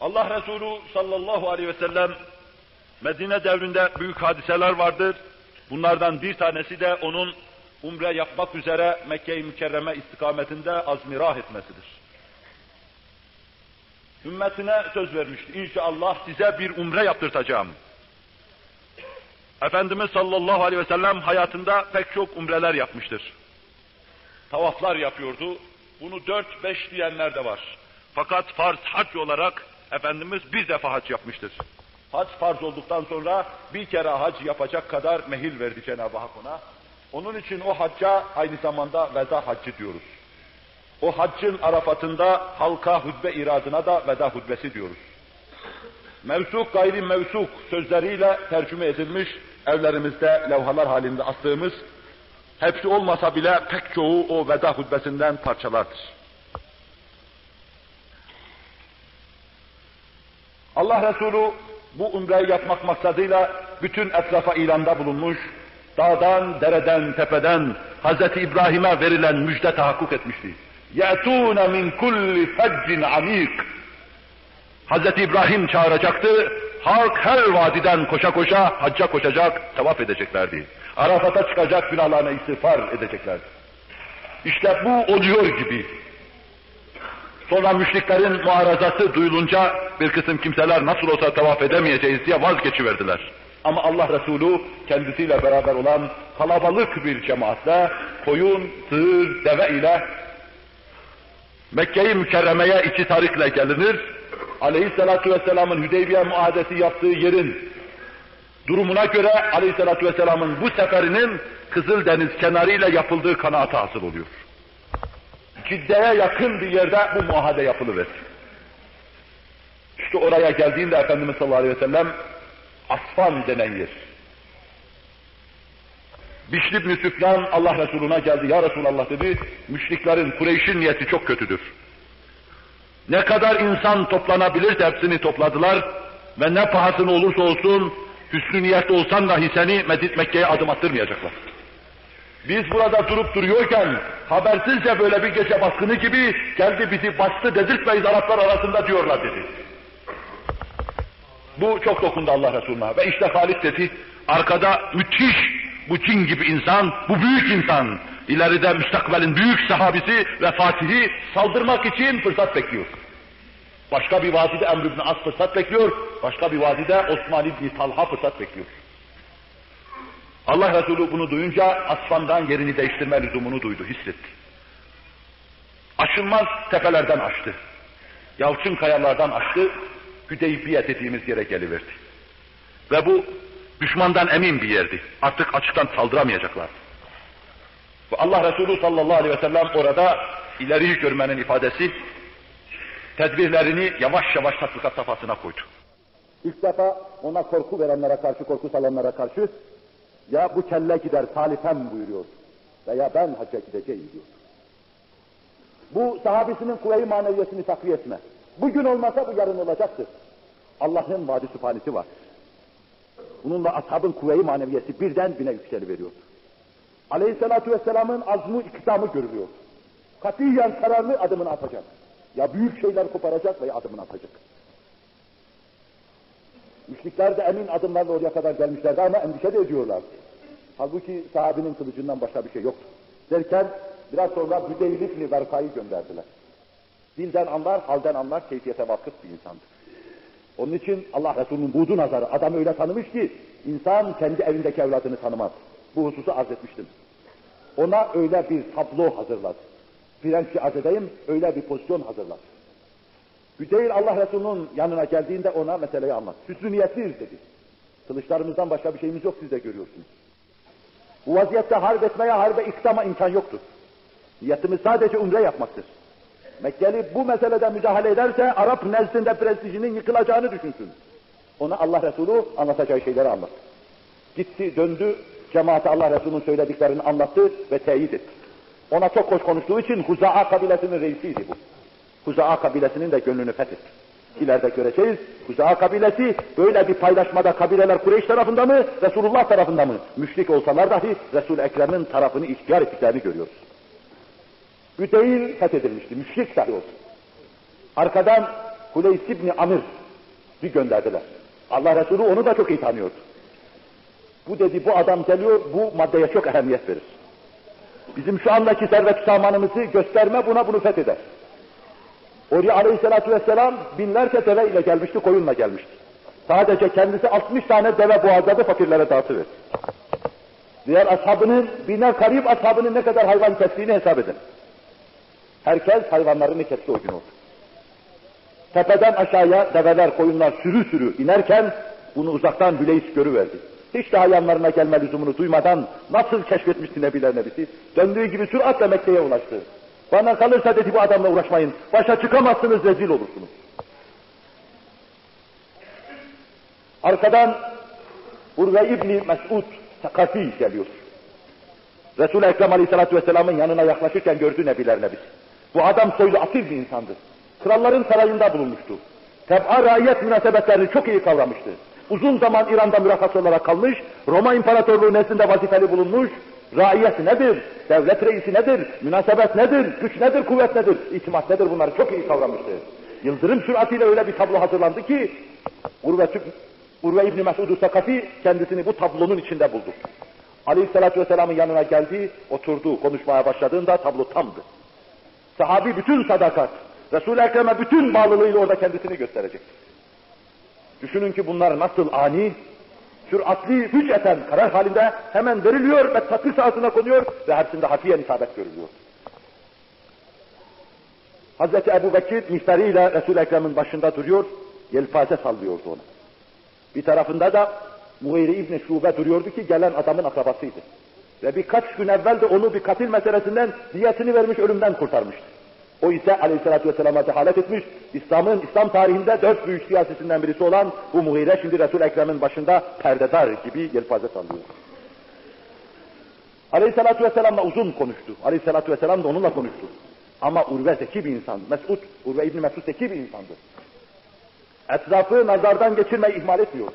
Allah Resulü sallallahu aleyhi ve sellem Medine devrinde büyük hadiseler vardır. Bunlardan bir tanesi de onun umre yapmak üzere Mekke-i Mükerreme istikametinde azmirah etmesidir. Ümmetine söz vermişti. İnşallah size bir umre yaptırtacağım. Efendimiz sallallahu aleyhi ve sellem hayatında pek çok umreler yapmıştır. Tavaflar yapıyordu. Bunu dört beş diyenler de var. Fakat farz hac olarak Efendimiz bir defa hac yapmıştır. Hac farz olduktan sonra bir kere hac yapacak kadar mehil verdi Cenab-ı Hak ona. Onun için o hacca aynı zamanda veda haccı diyoruz. O haccın arafatında halka hutbe iradına da veda hutbesi diyoruz. Mevsuk gayri mevsuk sözleriyle tercüme edilmiş evlerimizde levhalar halinde astığımız hepsi olmasa bile pek çoğu o veda hutbesinden parçalardır. Allah Resulü bu umreyi yapmak maksadıyla bütün etrafa ilanda bulunmuş, dağdan, dereden, tepeden Hz. İbrahim'e verilen müjde tahakkuk etmişti. يَأْتُونَ مِنْ كُلِّ فَجٍّ عَمِيقٍ Hz. İbrahim çağıracaktı, halk her vadiden koşa koşa hacca koşacak, tavaf edeceklerdi. Arafat'a çıkacak, günahlarına istiğfar edeceklerdi. İşte bu oluyor gibi. Sonra müşriklerin muarazası duyulunca bir kısım kimseler nasıl olsa tavaf edemeyeceğiz diye vazgeçiverdiler. Ama Allah Resulü kendisiyle beraber olan kalabalık bir cemaatle koyun, sığır, deve ile Mekke-i Mükerreme'ye iki tarikle gelinir. Aleyhissalatu vesselamın Hüdeybiye muadesi yaptığı yerin durumuna göre Aleyhissalatu vesselamın bu seferinin Kızıldeniz kenarıyla yapıldığı kanaati hasıl oluyor. Cidde'ye yakın bir yerde bu muahede yapılıverdi. İşte oraya geldiğinde Efendimiz sallallahu aleyhi ve sellem Asfan denen yer. Bişri ibn Süfyan Allah Resuluna geldi. Ya Resulallah dedi, müşriklerin, Kureyş'in niyeti çok kötüdür. Ne kadar insan toplanabilirse hepsini topladılar ve ne pahasına olursa olsun hüsnü niyetli olsan dahi seni Medine Mekke'ye adım attırmayacaklar. Biz burada durup duruyorken habersizce böyle bir gece baskını gibi geldi bizi bastı dedirtmeyiz Araplar arasında diyorlar dedi. Bu çok dokundu Allah Resulü'ne ve işte Halit dedi arkada müthiş bu cin gibi insan, bu büyük insan ileride müstakbelin büyük sahabisi ve fatihi saldırmak için fırsat bekliyor. Başka bir vadide Emr ibn As fırsat bekliyor, başka bir vadide Osman ibn Talha fırsat bekliyor. Allah Resulü bunu duyunca aslandan yerini değiştirme lüzumunu duydu, hissetti. Aşılmaz tepelerden açtı. Yalçın kayalardan açtı, Hüdeybiye dediğimiz yere geliverdi. Ve bu düşmandan emin bir yerdi. Artık açıktan saldıramayacaklar. Ve Allah Resulü sallallahu aleyhi ve sellem orada ileriyi görmenin ifadesi tedbirlerini yavaş yavaş tatbikat safhasına koydu. İlk defa ona korku verenlere karşı, korku salanlara karşı ya bu kelle gider salifem buyuruyor veya ben hacca gideceğim diyor. Bu sahabesinin kuvve-i maneviyesini takviye etme. Bugün olmasa bu yarın olacaktır. Allah'ın vaadi süphanesi var. Bununla ashabın kuvve-i maneviyesi birden bine yükseliveriyor. Aleyhissalatu vesselamın azmu iktisamı görülüyor. Katiyen kararlı adımını atacak. Ya büyük şeyler koparacak veya adımını atacak. Müşrikler de emin adımlarla oraya kadar gelmişlerdi ama endişe de ediyorlar. Halbuki sahabinin kılıcından başka bir şey yoktu. Derken biraz sonra Hüdeyl ibn Verka'yı gönderdiler. Dilden anlar, halden anlar, keyfiyete vakıf bir insandı. Onun için Allah Resulü'nün buğdu nazarı, adam öyle tanımış ki, insan kendi evindeki evladını tanımaz. Bu hususu arz etmiştim. Ona öyle bir tablo hazırladı. Prensçi arz edeyim, öyle bir pozisyon hazırladı. Hüdeyl Allah Resulü'nün yanına geldiğinde ona meseleyi anlat. Hüsnü niyetliyiz dedi. Kılıçlarımızdan başka bir şeyimiz yok siz de görüyorsunuz. Bu vaziyette harp etmeye, harbe iktama imkan yoktur. Niyetimiz sadece umre yapmaktır. Mekkeli bu meselede müdahale ederse Arap nezdinde prestijinin yıkılacağını düşünsün. Ona Allah Resulü anlatacağı şeyleri anlattı. Gitti, döndü, cemaate Allah Resulü'nün söylediklerini anlattı ve teyit etti. Ona çok hoş konuştuğu için Huza'a kabilesinin reisiydi bu. Huza'a kabilesinin de gönlünü fethetti. İleride göreceğiz. Huza'a kabilesi böyle bir paylaşmada kabileler Kureyş tarafında mı, Resulullah tarafında mı? Müşrik olsalar dahi Resul-i Ekrem'in tarafını ihtiyar ettiklerini görüyoruz. Hüdeyl fethedilmişti, müşrik dahi olsun. Arkadan Huleys İbni Amir bir gönderdiler. Allah Resulü onu da çok iyi tanıyordu. Bu dedi bu adam geliyor bu maddeye çok ehemmiyet verir. Bizim şu andaki servet samanımızı gösterme buna bunu fetheder. Oraya aleyhissalatü vesselam binlerce deve ile gelmişti, koyunla gelmişti. Sadece kendisi 60 tane deve boğazladı, fakirlere dağıtıverdi. Diğer ashabının, biner karib ashabının ne kadar hayvan kestiğini hesap edin. Herkes hayvanlarını kesti o gün oldu. Tepeden aşağıya develer, koyunlar sürü sürü inerken bunu uzaktan Büleys görüverdi. Hiç daha yanlarına gelme lüzumunu duymadan nasıl keşfetmişti Nebiler Nebisi? Döndüğü gibi süratle Mekke'ye ulaştı. Bana kalırsa dedi bu adamla uğraşmayın. Başa çıkamazsınız, rezil olursunuz. Arkadan Urve İbni Mes'ud Sakafi geliyor. Resul-i Ekrem Aleyhisselatü Vesselam'ın yanına yaklaşırken gördü Nebiler Nebisi. Bu adam soylu asil bir insandı. Kralların sarayında bulunmuştu. Teb'a raiyet münasebetlerini çok iyi kavramıştı. Uzun zaman İran'da mürakas olarak kalmış, Roma İmparatorluğu nezdinde vazifeli bulunmuş, raiyet nedir, devlet reisi nedir, münasebet nedir, güç nedir, kuvvet nedir, itimat nedir bunları çok iyi kavramıştı. Yıldırım süratiyle öyle bir tablo hazırlandı ki, Urve, Urve İbni Mesud-u Sakafi kendisini bu tablonun içinde buldu. Aleyhisselatü Vesselam'ın yanına geldi, oturdu, konuşmaya başladığında tablo tamdı. Sahabi bütün sadakat, Resul-i Ekrem'e bütün bağlılığıyla orada kendisini gösterecek. Düşünün ki bunlar nasıl ani, süratli, hücreten karar halinde hemen veriliyor ve takdir sahasına konuyor ve hepsinde hafiyen isabet görülüyor. Hazreti Ebu Bekir mihtariyle Resul-i Ekrem'in başında duruyor, yelpaze sallıyordu ona. Bir tarafında da Mughire İbni Şube duruyordu ki gelen adamın akrabasıydı. Ve birkaç gün evvel de onu bir katil meselesinden diyetini vermiş, ölümden kurtarmıştı. O ise aleyhissalatü vesselam'a cehalet etmiş, İslam'ın, İslam tarihinde dört büyük siyasisinden birisi olan bu Mughire şimdi Resul-i Ekrem'in başında perdedar gibi yelpaze sallıyor. Aleyhissalatü vesselam'la uzun konuştu. Aleyhissalatü vesselam da onunla konuştu. Ama Urve zeki bir insan. Mesud, Urve İbni Mesud zeki bir insandı. Etrafı nazardan geçirmeyi ihmal etmiyor.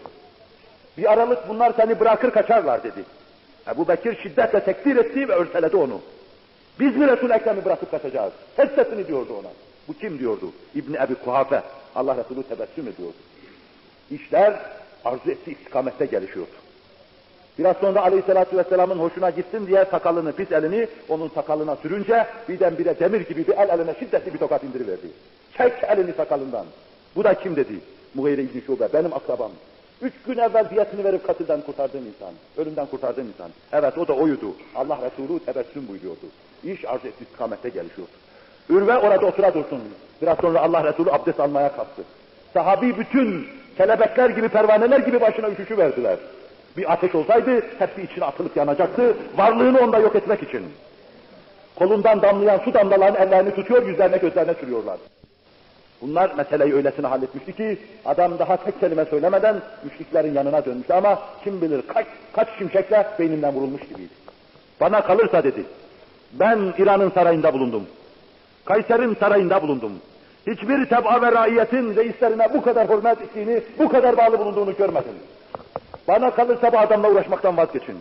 Bir aralık bunlar seni bırakır kaçarlar dedi. Ebu Bekir şiddetle tekdir etti ve örseledi onu. Biz mi Resul-i Ekrem'i bırakıp kaçacağız? Kes sesini diyordu ona. Bu kim diyordu? İbni Ebi Kuhafe. Allah Resulü tebessüm ediyordu. İşler arzu ettiği istikamette gelişiyordu. Biraz sonra Aleyhisselatü Vesselam'ın hoşuna gitsin diye sakalını, pis elini onun sakalına sürünce birdenbire demir gibi bir el eline şiddetli bir tokat indiriverdi. Çek elini sakalından. Bu da kim dedi? Mughire İbni Şube, benim akrabam. Üç gün evvel diyetini verip katilden kurtardığım insan, ölümden kurtardığım insan. Evet o da oydu. Allah Resulü tebessüm buyuruyordu. İş arz etti istikamette gelişiyordu. Ürve orada otura dursun. Biraz sonra Allah Resulü abdest almaya kalktı. Sahabi bütün kelebekler gibi, pervaneler gibi başına üşüşü verdiler. Bir ateş olsaydı hepsi içine atılıp yanacaktı. Varlığını onda yok etmek için. Kolundan damlayan su damlalarının ellerini tutuyor, yüzlerine gözlerine sürüyorlar. Bunlar meseleyi öylesine halletmişti ki adam daha tek kelime söylemeden müşriklerin yanına dönmüştü ama kim bilir kaç, kaç şimşekle beyninden vurulmuş gibiydi. Bana kalırsa dedi, ben İran'ın sarayında bulundum. Kayser'in sarayında bulundum. Hiçbir teb'a ve raiyetin reislerine bu kadar hürmet ettiğini, bu kadar bağlı bulunduğunu görmedim. Bana kalırsa bu adamla uğraşmaktan vazgeçin.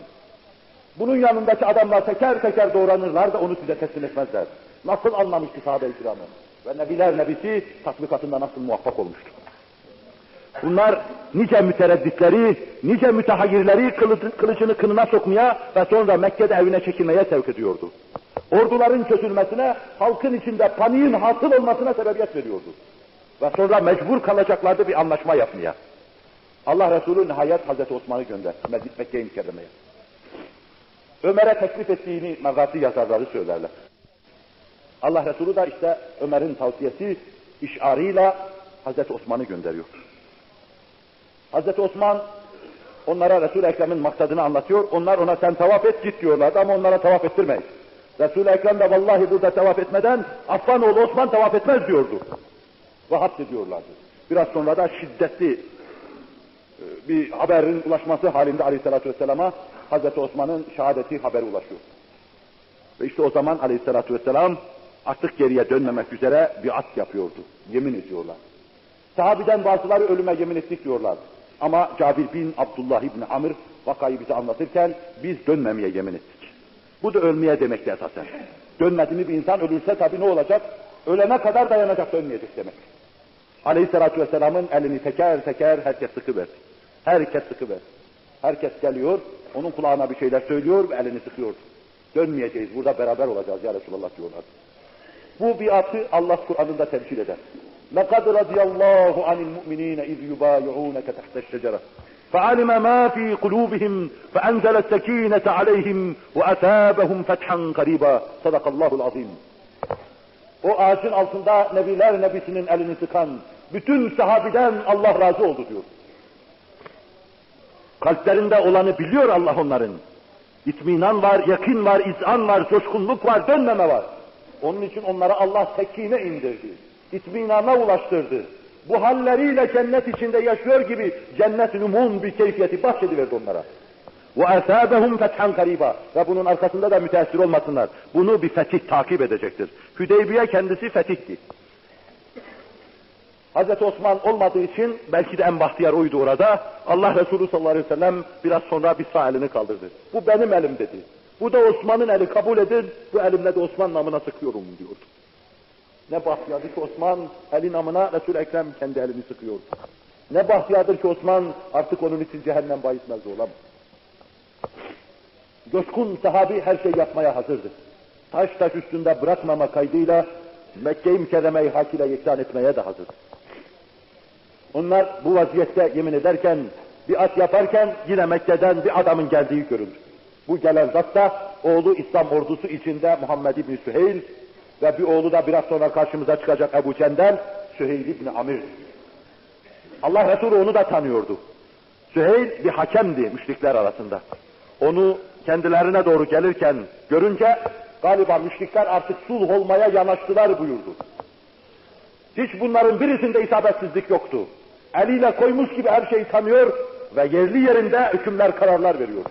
Bunun yanındaki adamlar teker teker doğranırlar da onu size teslim etmezler. Nasıl anlamıştı sahabe-i kiramı? Ve Nebiler Nebisi tatbikatında nasıl muvaffak olmuştu? Bunlar nice müteredditleri, nice mütehayyirleri kılıcını kınına sokmaya ve sonra Mekke'de evine çekilmeye sevk ediyordu. Orduların çözülmesine, halkın içinde paniğin hasıl olmasına sebebiyet veriyordu. Ve sonra mecbur kalacaklardı bir anlaşma yapmaya. Allah Resulü nihayet Hazreti Osman'ı gönderdi Mekke'yi mükerremeye. Ömer'e teklif ettiğini magazi yazarları söylerler. Allah Resulü da işte Ömer'in tavsiyesi işarıyla Hazreti Osman'ı gönderiyor. Hazreti Osman onlara Resul-i Ekrem'in maksadını anlatıyor. Onlar ona sen tavaf et git diyorlardı ama onlara tavaf ettirmeyin. Resul-i Ekrem de vallahi burada tavaf etmeden Affanoğlu Osman tavaf etmez diyordu. Ve hapsediyorlardı. Biraz sonra da şiddetli bir haberin ulaşması halinde aleyhissalatü vesselama Hazreti Osman'ın şehadeti haberi ulaşıyor. Ve işte o zaman aleyhissalatü vesselam artık geriye dönmemek üzere bir at yapıyordu. Yemin ediyorlar. Sahabiden bazıları ölüme yemin ettik diyorlar. Ama Cabir bin Abdullah İbni Amr vakayı bize anlatırken biz dönmemeye yemin ettik. Bu da ölmeye demekti esasen. Dönmedi mi bir insan ölürse tabii ne olacak? Ölene kadar dayanacak dönmeyecek demek. Aleyhisselatü Vesselam'ın elini teker teker herkes sıkıverdi. Herkes sıkıverdi. Herkes geliyor, onun kulağına bir şeyler söylüyor ve elini sıkıyor. Dönmeyeceğiz, burada beraber olacağız ya Resulallah diyorlar. Bu biatı Allah Kur'an'ında temsil eder. لَقَدْ رَضِيَ اللّٰهُ عَنِ الْمُؤْمِنِينَ اِذْ يُبَايِعُونَكَ تَحْتَ الشَّجَرَةِ فَعَلِمَ مَا فِي قُلُوبِهِمْ فَأَنْزَلَ السَّك۪ينَةَ عَلَيْهِمْ وَأَثَابَهُمْ فَتْحًا قَرِيبًا صَدَقَ اللّٰهُ الْعَظِيمُ O ağacın altında Nebiler Nebisi'nin elini sıkan bütün sahabiden Allah razı oldu diyor. Kalplerinde olanı biliyor Allah onların. İtminan var, yakin var, izan var, coşkunluk var, dönmeme var. Onun için onlara Allah tekine indirdi. İtminana ulaştırdı. Bu halleriyle cennet içinde yaşıyor gibi cennet umum bir keyfiyeti bahşediverdi onlara. وَاَثَابَهُمْ فَتْحًا قَرِيبًا Ve bunun arkasında da müteessir olmasınlar. Bunu bir fetih takip edecektir. Hüdeybiye kendisi fetihti. Hazreti Osman olmadığı için belki de en bahtiyar oydu orada. Allah Resulü sallallahu aleyhi ve sellem biraz sonra bir sağ elini kaldırdı. Bu benim elim dedi. Bu da Osman'ın eli kabul edin. Bu elimle de Osman namına sıkıyorum diyordu. Ne bahtiyardır ki Osman eli namına Resul-i Ekrem kendi elini sıkıyordu. Ne bahtiyardır ki Osman artık onun için cehennem bahis mevzu olamaz. Coşkun sahabi her şey yapmaya hazırdı. Taş taş üstünde bırakmama kaydıyla Mekke-i Mükerreme'yi hak ile yeksan etmeye de hazır. Onlar bu vaziyette yemin ederken, bir at yaparken yine Mekke'den bir adamın geldiği görüldü. Bu gelen zat da oğlu İslam ordusu içinde Muhammed İbni Süheyl ve bir oğlu da biraz sonra karşımıza çıkacak Ebu Cendel, Süheyl İbni Amir. Allah Resulü onu da tanıyordu. Süheyl bir hakemdi müşrikler arasında. Onu kendilerine doğru gelirken görünce galiba müşrikler artık sulh olmaya yanaştılar buyurdu. Hiç bunların birisinde isabetsizlik yoktu. Eliyle koymuş gibi her şeyi tanıyor ve yerli yerinde hükümler, kararlar veriyor.